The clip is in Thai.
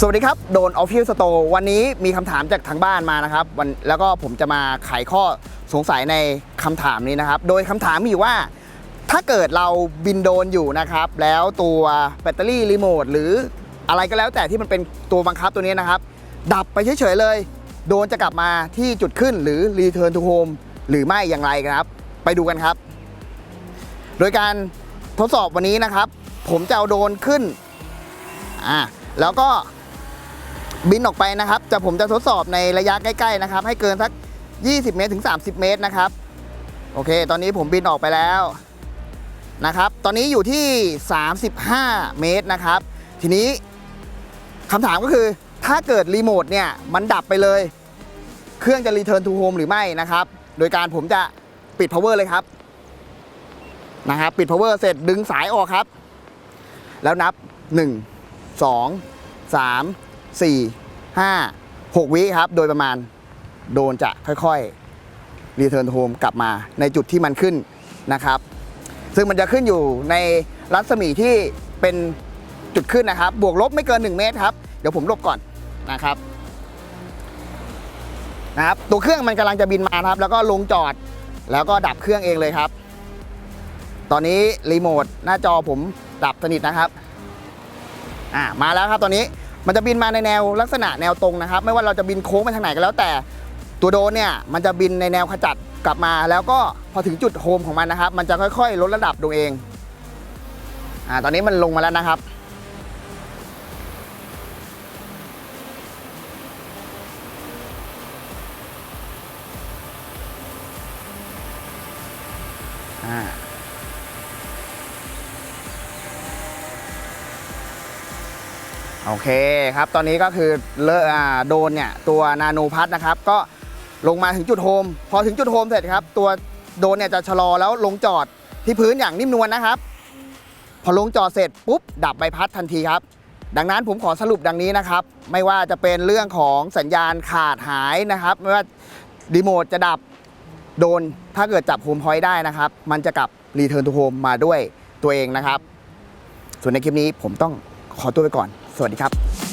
สวัสดีครับ โดนออฟฟิศสโตวันนี้มีคำถามจากทางบ้านมานะครับวันแล้วก็ผมจะมาไขข้อสงสัยในคำถามนี้นะครับ โดยคำถามมีอยู่ว่า ถ้าเกิดเราบินโดนอยู่นะครับ แล้วตัวแบตเตอรี่รีโมทหรืออะไรก็แล้วแต่ที่มันเป็นตัวบังคับตัวนี้นะครับ ดับไปเฉยๆเลย โดนจะกลับมาที่จุดขึ้นหรือ Return to Home หรือไม่อย่างไรครับ ไปดูกันครับ โดยการทดสอบวันนี้นะครับ ผมจะเอาโดนขึ้นอ่าแล้วก็ บินออกไปนะครับจะผมจะทดสอบในระยะใกล้ๆนะครับ ให้เกินสัก 20 เมตรถึง 30 เมตรนะครับ โอเค ตอนนี้ผมบินออกไปแล้วนะครับ ตอนนี้อยู่ที่ 35 เมตรนะครับ ทีนี้คำถามก็คือถ้าเกิดรีโมทเนี่ยมันดับไปเลย เครื่องจะ Return to Home หรือไม่นะครับ โดยการผมจะปิด power เลยครับนะครับปิด power เสร็จดึงสายออกครับ แล้วนับ 1 2 3 4 5 6 วิครับ โดยประมาณโดนจะค่อยๆรีเทิร์นโฮมกลับมาในจุดที่มันขึ้นนะครับ ซึ่งมันจะขึ้นอยู่ในรัศมีที่เป็นจุดขึ้นนะครับ บวกลบไม่เกิน 1 เมตรครับ เดี๋ยวผมลบก่อนนะครับนะครับตัวเครื่องมันกำลังจะบินมาครับ แล้วก็ลงจอดแล้วก็ดับเครื่องเองเลยครับ ตอนนี้รีโมทหน้าจอผมดับสนิทนะครับอ่ามาแล้วครับตอนนี้ มันจะบินมาในแนวลักษณะแนวตรงนะครับ ไม่ว่าเราจะบินโค้งไปทางไหนก็แล้วแต่ ตัวโดนเนี่ยมันจะบินในแนวขจัดกลับมา แล้วก็พอถึงจุดโฮมของมันนะครับ มันจะค่อยๆ ลดระดับตัวเองอ่าตอนนี้มันลงมาแล้วนะครับอ่า โอเคครับตอนนี้ก็คือเลอะอ่าโดนเนี่ยตัวนาโนพัทนะครับ ก็ลงมาถึงจุดโฮม พอถึงจุดโฮมเสร็จครับ ตัวโดนเนี่ยจะชะลอแล้วลงจอดที่พื้นอย่างนิ่มนวลนะครับ พอลงจอดเสร็จปุ๊บ ดับใบพัดทันทีครับ ดังนั้นผมขอสรุปดังนี้นะครับ ไม่ว่าจะเป็นเรื่องของสัญญาณขาดหายนะครับ ไม่ว่ารีโมทจะดับโดนถ้าเกิดจับโฮมพอยต์ได้นะครับ มันจะกลับรีเทิร์นทูโฮมมาด้วยตัวเองนะครับ ส่วนในคลิปนี้ผมต้องขอตัวไปก่อน สวัสดีครับ